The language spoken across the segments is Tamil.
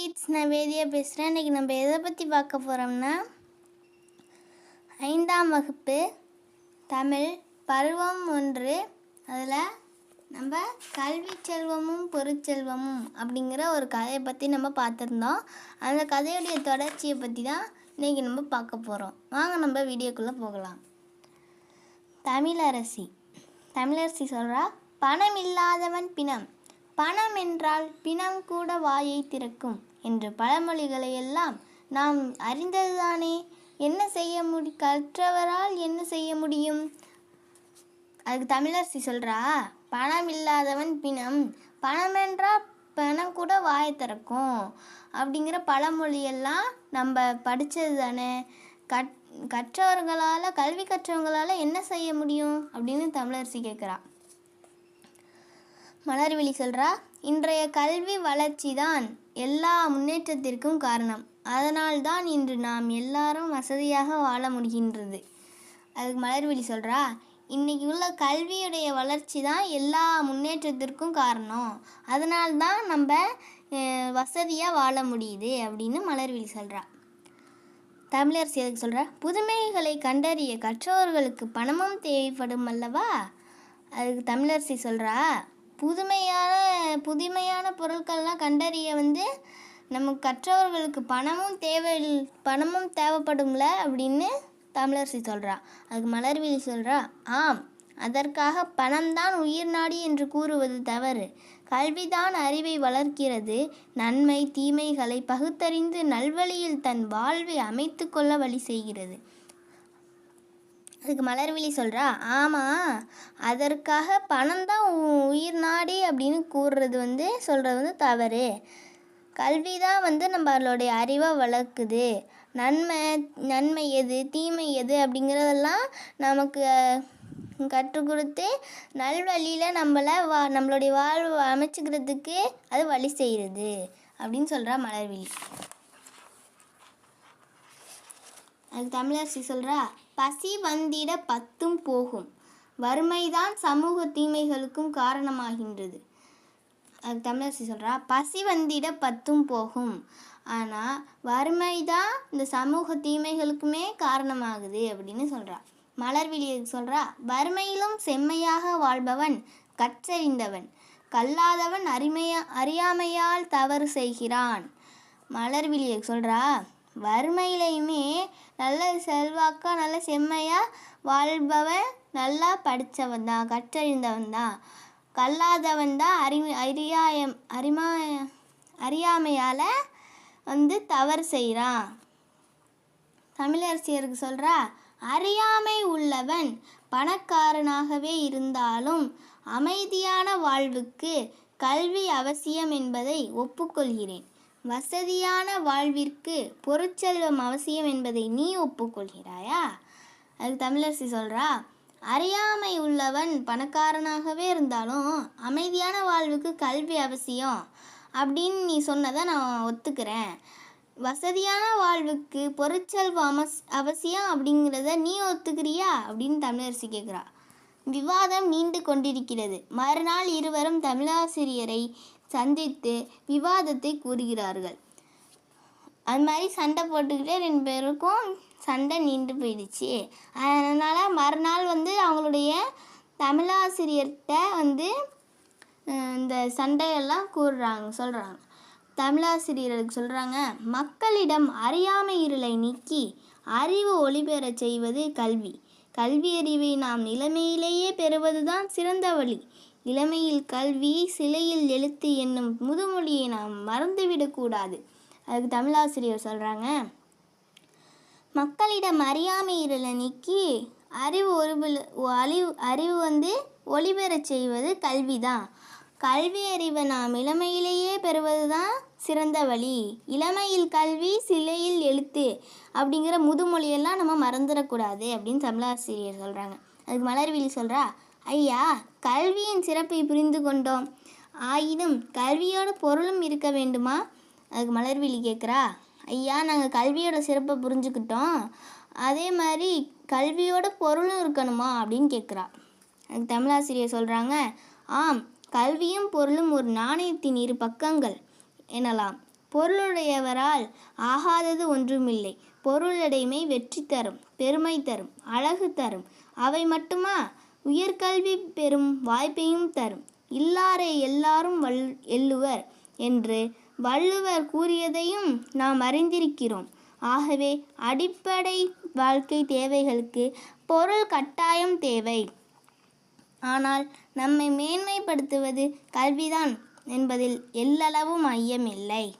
கிட்ஸ் நான் வேதியா பேசுகிறேன் இன்றைக்கி நம்ம எதை பற்றி பார்க்க போகிறோம்னா ஐந்தாம் வகுப்பு தமிழ் பருவம் ஒன்று. அதில் நம்ம கல்வி செல்வமும் பொருட்செல்வமும் அப்படிங்கிற ஒரு கதையை பற்றி நம்ம பார்த்துருந்தோம். அந்த கதையுடைய தொடர்ச்சியை பற்றி தான் இன்றைக்கி நம்ம பார்க்க போகிறோம் வாங்க நம்ம வீடியோக்குள்ளே போகலாம். தமிழரசி. தமிழரசி சொல்கிறா பணம் இல்லாதவன் பிணம். பணம் என்றால் பிணம் கூட வாயை திறக்கும் என்ற பழமொழிகளை எல்லாம் நாம் அறிந்ததுதானே. என்ன செய்ய முடி கற்றவரால் என்ன செய்ய முடியும்? அதுக்கு தமிழரசி சொல்கிறா பணம் இல்லாதவன் பிணம் பணம் என்றால் பணம் கூட வாயை திறக்கும் அப்படிங்கிற பழமொழியெல்லாம் நம்ம படித்தது தானே. கற் கற்றவர்களால் கல்வி கற்றவங்களால் என்ன செய்ய முடியும் அப்படின்னு தமிழரசி கேட்குறா மலர்விழி சொல்கிறா இன்றைய கல்வி வளர்ச்சி தான் எல்லா முன்னேற்றத்திற்கும் காரணம். அதனால்தான் இன்று நாம் எல்லாரும் வசதியாக வாழ முடிகின்றது. அதுக்கு மலர்விழி சொல்கிறா இன்றைக்கி உள்ள கல்வியுடைய வளர்ச்சி தான் எல்லா முன்னேற்றத்திற்கும் காரணம். அதனால்தான் நம்ம வசதியாக வாழ முடியுது அப்படின்னு மலர்விழி சொல்கிறா தமிழரசி எதுக்கு சொல்கிறா புதுமைகளை கண்டறிய கற்றவர்களுக்கு பணமும் தேவைப்படும் அல்லவா? அதுக்கு தமிழரசி சொல்கிறா புதுமையான புதுமையான பொருட்கள்லாம் கண்டறிய வந்து நம்ம கற்றவர்களுக்கு பணமும் தேவை பணமும் தேவைப்படும்ல? அப்படின்னு தமிழரசி சொல்கிறா அதுக்கு மலர்விழி சொல்கிறா ஆம் அதற்காக பணம்தான் உயிர் நாடி என்று கூறுவது தவறு. கல்விதான் அறிவை வளர்க்கிறது. நன்மை தீமைகளை பகுத்தறிந்து நல்வழியில் தன் வாழ்வை அமைத்து கொள்ள வழி செய்கிறது. அதுக்கு மலர்விழி சொல்கிறா ஆமாம் அதற்காக பணம் தான் உயிர் நாடி அப்படின்னு கூறுறது வந்து சொல்கிறது வந்து தவறு. கல்வி தான் வந்து நம்மளுடைய அறிவை வளர்க்குது. நன்மை நன்மை எது தீமை எது அப்படிங்கிறதெல்லாம் நமக்கு கற்றுக் கொடுத்து நல்வழியில் நம்மளை வா நம்மளுடைய வாழ்வு அமைச்சுக்கிறதுக்கு அது வழி செய்கிறது அப்படின்னு சொல்கிறா மலர்விழி. அதுக்கு தமிழரசி சொல்கிறா பசி வந்திட பத்தும் போகும். வறுமைதான் சமூக தீமைகளுக்கும் காரணமாகின்றது. அது தமிழரசி சொல்கிறா பசி வந்திட பத்தும் போகும். ஆனால் வறுமை தான் இந்த சமூக தீமைகளுக்குமே காரணமாகுது அப்படின்னு சொல்கிறா மலர்விழி சொல்கிறா வறுமையிலும் செம்மையாக வாழ்பவன் கற்றறிந்தவன் கல்லாதவன் அருமையா அறியாமையால் தவறு செய்கிறான். மலர்விழியை சொல்கிறா வறுமையிலையுமே நல்ல செல்வாக்கா நல்ல செம்மையாக வாழ்பவன் நல்லா படித்தவன் தான் கற்றறிந்தவன் தான். கல்லாதவன் தான் அறி அறியாயம் அறிமா அறியாமையால் வந்து தவறு செய்கிறான் தமிழரசியருக்கு சொல்கிறா அறியாமை உள்ளவன் பணக்காரனாகவே இருந்தாலும் அமைதியான வாழ்வுக்கு கல்வி அவசியம் என்பதை ஒப்புக்கொள்கிறேன். வசதியான வாழ்விற்கு பொருட்செல்வம் அவசியம் என்பதை நீ ஒப்புக்கொள்கிறாயா? அது தமிழரசி சொல்கிறா அறியாமை உள்ளவன் பணக்காரனாகவே இருந்தாலும் அமைதியான வாழ்வுக்கு கல்வி அவசியம் அப்படின்னு நீ சொன்னதை நான் ஒத்துக்கிறேன். வசதியான வாழ்வுக்கு பொருட்செல்வம் அமஸ் அவசியம் அப்படிங்கிறத நீ ஒத்துக்கிறியா? அப்படின்னு தமிழரசி கேட்குறா விவாதம் நீண்டு கொண்டிருக்கிறது. மறுநாள் இருவரும் தமிழாசிரியரை சந்தித்து விவாதத்தை கூறுகிறார்கள். அது மாதிரி சண்டை போட்டுக்கிட்டே ரெண்டு பேருக்கும் சண்டை நீண்டு போயிடுச்சு. அதனால் மறுநாள் வந்து அவங்களுடைய தமிழாசிரியர்கிட்ட வந்து இந்த சண்டையெல்லாம் கூறுறாங்க சொல்கிறாங்க தமிழாசிரியர்களுக்கு சொல்கிறாங்க மக்களிடம் அறியாமை இருளை நீக்கி அறிவு ஒளிபெறச் செய்வது கல்வி. கல்வியறிவை நாம் நிலைமையிலேயே பெறுவதுதான் சிறந்த வழி. இளமையில் கல்வி சிலையில் எழுத்து என்னும் முதுமொழியை நாம் மறந்துவிடக்கூடாது அதுக்கு தமிழாசிரியர் சொல்கிறாங்க மக்களிடம் அறியாமை இருளை நீக்கி அறிவு ஒரு அறிவு அறிவு வந்து ஒளிபெறச் செய்வது கல்வி தான் கல்வி அறிவை நாம் இளமையிலேயே பெறுவது தான் சிறந்த வழி. இளமையில் கல்வி சிலையில் எழுத்து அப்படிங்கிற முதுமொழியெல்லாம் நம்ம மறந்துடக்கூடாது அப்படின்னு தமிழாசிரியர் சொல்கிறாங்க அதுக்கு மலர்விழி சொல்கிறா ஐயா கல்வியின் சிறப்பை புரிந்து கொண்டோம். ஆயினும் கல்வியோட பொருளும் இருக்க வேண்டுமா? அதுக்கு மலர்விழி கேட்குறா ஐயா நாங்கள் கல்வியோட சிறப்பை புரிஞ்சுக்கிட்டோம். அதே மாதிரி கல்வியோட பொருளும் இருக்கணுமா? அப்படின்னு கேட்குறா. அதுக்கு தமிழாசிரியர் சொல்கிறாங்க ஆம் கல்வியும் பொருளும் ஒரு நாணயத்தின் இரு பக்கங்கள். எனலாம். பொருளுடையவரால் ஆகாதது ஒன்றுமில்லை. பொருளடைமை வெற்றி தரும் பெருமை தரும் அழகு தரும். அவை மட்டுமா? உயர்கல்வி பெறும் வாய்ப்பையும் தரும். இல்லாரை எல்லாரும் வல் எள்ளுவர் என்று வள்ளுவர் கூறியதையும் நாம் அறிந்திருக்கிறோம். ஆகவே அடிப்படை வாழ்க்கை தேவைகளுக்கு பொருள் கட்டாயம் தேவை. ஆனால் நம்மை மேன்மைப்படுத்துவது கல்விதான். என்பதில் எல்லளவும் ஐயமில்லை.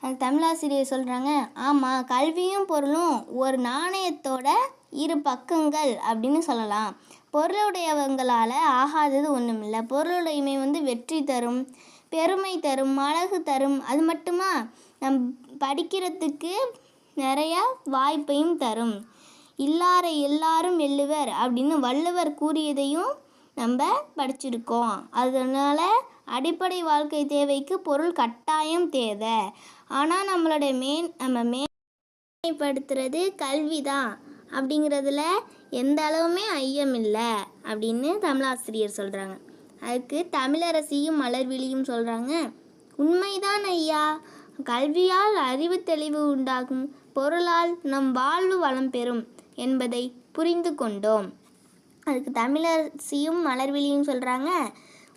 அது தமிழாசிரியர் சொல்கிறாங்க ஆமாம் கல்வியும் பொருளும் ஒரு நாணயத்தோட இரு பக்கங்கள் அப்படின்னு சொல்லலாம். பொருளுடையவங்களால் ஆகாதது ஒன்றுமில்லை பொருளுடைமை வந்து வெற்றி தரும் பெருமை தரும் அழகு தரும். அது மட்டுமா? நம் படிக்கிறதுக்கு நிறையா வாய்ப்பையும் தரும். இல்லாரை எல்லாரும் வெல்லுவர் அப்படின்னு வள்ளுவர் கூறியதையும் நம்ம படிச்சிருக்கோம். அதனால் அடிப்படை வாழ்க்கை தேவைக்கு பொருள் கட்டாயம் தேவை. ஆனால் நம்மளோட மேன் நம்ம மேன்மைப்படுத்துறது கல்வி தான் அப்படிங்கிறதுல எந்த அளவுமே ஐயம் இல்லை அப்படின்னு தமிழாசிரியர் சொல்கிறாங்க அதுக்கு தமிழரசியும் மலர்விழியும் சொல்கிறாங்க உண்மைதான் ஐயா. கல்வியால் அறிவு தெளிவு உண்டாகும். பொருளால் நம் வாழ்வு வளம் பெறும் என்பதை புரிந்து கொண்டோம். அதுக்கு தமிழரசியும் மலர்விழியும் சொல்கிறாங்க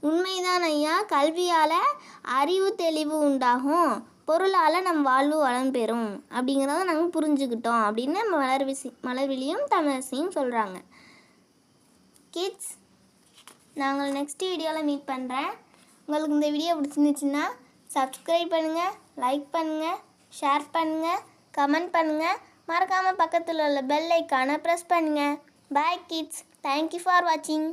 உண்மைதான் ஐயா. கல்வியால் அறிவு தெளிவு உண்டாகும். பொருளால் நம் வாழ்வு வளம் பெறும். அப்படிங்கிறத நாங்கள் புரிஞ்சுக்கிட்டோம் அப்படின்னு மலர்விசி மலர்விழியும் தமிழரசியும் சொல்கிறாங்க கிட்ஸ் நாங்கள் நெக்ஸ்ட் வீடியோவில் மீட் பண்ணுறேன் உங்களுக்கு இந்த வீடியோ பிடிச்சிருந்துச்சுன்னா சப்ஸ்கிரைப் பண்ணுங்கள் லைக் பண்ணுங்கள் ஷேர் பண்ணுங்கள் கமெண்ட் பண்ணுங்கள் மறக்காமல் பக்கத்தில் உள்ள பெல் ஐக்கானை ப்ரெஸ் பண்ணுங்கள் பாய் கிட்ஸ் தேங்க்யூ ஃபார் வாட்சிங்